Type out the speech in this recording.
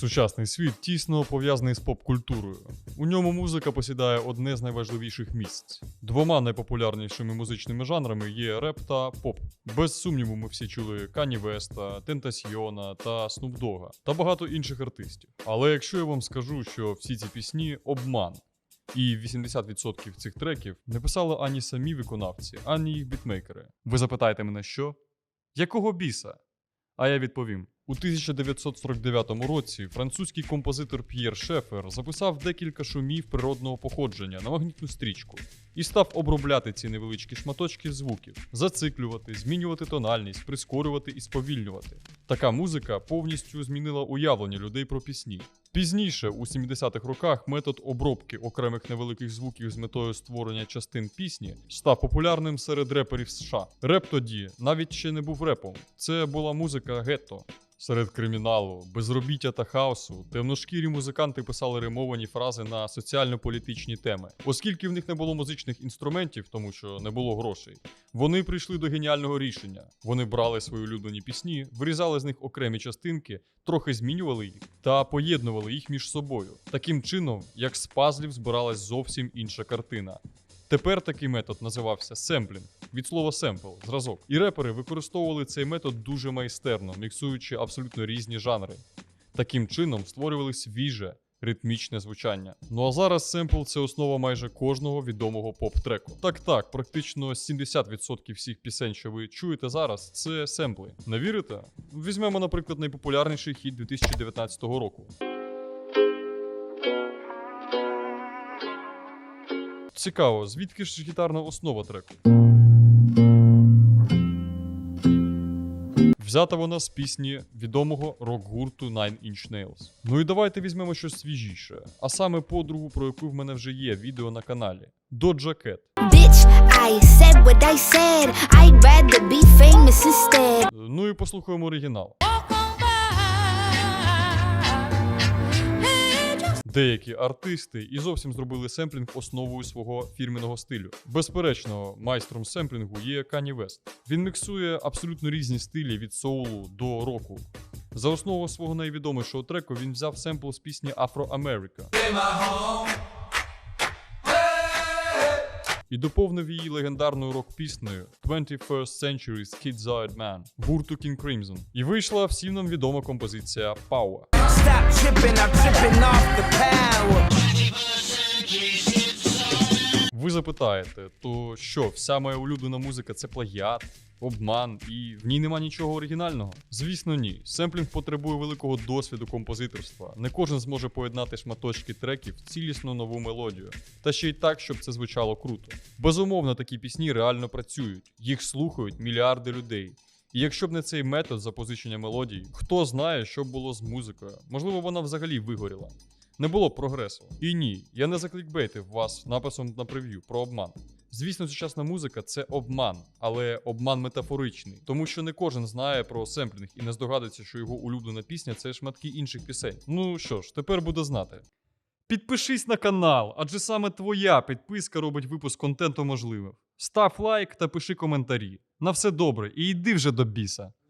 Сучасний світ тісно пов'язаний з поп-культурою. У ньому музика посідає одне з найважливіших місць. Двома найпопулярнішими музичними жанрами є реп та поп. Без сумніву, ми всі чули Кані Веста, Тентасьйона та Снуп Дога та багато інших артистів. Але якщо я вам скажу, що всі ці пісні обман. І 80% цих треків не писали ані самі виконавці, ані їх бітмейкери. Ви запитаєте мене, що? Якого біса? А я відповім: у 1949 році французький композитор П'єр Шефер записав декілька шумів природного походження на магнітну стрічку і став обробляти ці невеличкі шматочки звуків, зациклювати, змінювати тональність, прискорювати і сповільнювати. Така музика повністю змінила уявлення людей про пісні. Пізніше, у 70-х роках, метод обробки окремих невеликих звуків з метою створення частин пісні став популярним серед реперів США. Реп тоді навіть ще не був репом. Це була музика гетто. Серед криміналу, безробіття та хаосу темношкірі музиканти писали римовані фрази на соціально-політичні теми, оскільки в них не було музичних інструментів, тому що не було грошей. Вони прийшли до геніального рішення. Вони брали свої улюблені пісні, вирізали з них окремі частинки, трохи змінювали їх та поєднували їх між собою. Таким чином, як з пазлів збиралась зовсім інша картина. Тепер такий метод називався семплінг від слова семпл зразок. І репери використовували цей метод дуже майстерно, міксуючи абсолютно різні жанри. Таким чином створювали свіже ритмічне звучання. Ну а зараз семпл це основа майже кожного відомого поп-треку. Так так, практично 70% всіх пісень, що ви чуєте зараз, це семпли. Не вірите? Візьмемо, наприклад, найпопулярніший хіт 2019 року. Цікаво, звідки ж гітарна основа треку? Взята вона з пісні відомого рок-гурту Nine Inch Nails. Ну і давайте візьмемо щось свіжіше, а саме подругу, про яку в мене вже є відео на каналі. Доджа Кет. Ну і послухаємо оригінал. Деякі артисти і зовсім зробили семплінг основою свого фірменного стилю. Безперечно, майстром семплінгу є Кані Вест. Він міксує абсолютно різні стилі від соулу до року. За основу свого найвідомішого треку він взяв семпл з пісні America. І доповнив її легендарною рок-піснею 21st Century's Kid's-Eyed Man гурту King Crimson. І вийшла всім нам відома композиція Power. Запитаєте, то що, вся моя улюблена музика це плагіат, обман, і в ній нема нічого оригінального? Звісно, ні. Семплінг потребує великого досвіду композиторства. Не кожен зможе поєднати шматочки треків в цілісну нову мелодію, та ще й так, щоб це звучало круто. Безумовно, такі пісні реально працюють, їх слухають мільярди людей. І якщо б не цей метод запозичення мелодій, хто знає, що було з музикою? Можливо, вона взагалі вигоріла. Не було прогресу. І ні, я не заклікбейтив вас написом на прев'ю про обман. Звісно, сучасна музика це обман, але обман метафоричний, тому що не кожен знає про семплінг і не здогадується, що його улюблена пісня це шматки інших пісень. Ну що ж, тепер буде знати. Підпишись на канал, адже саме твоя підписка робить випуск контенту можливим. Став лайк та пиши коментарі. На все добре і йди вже до біса.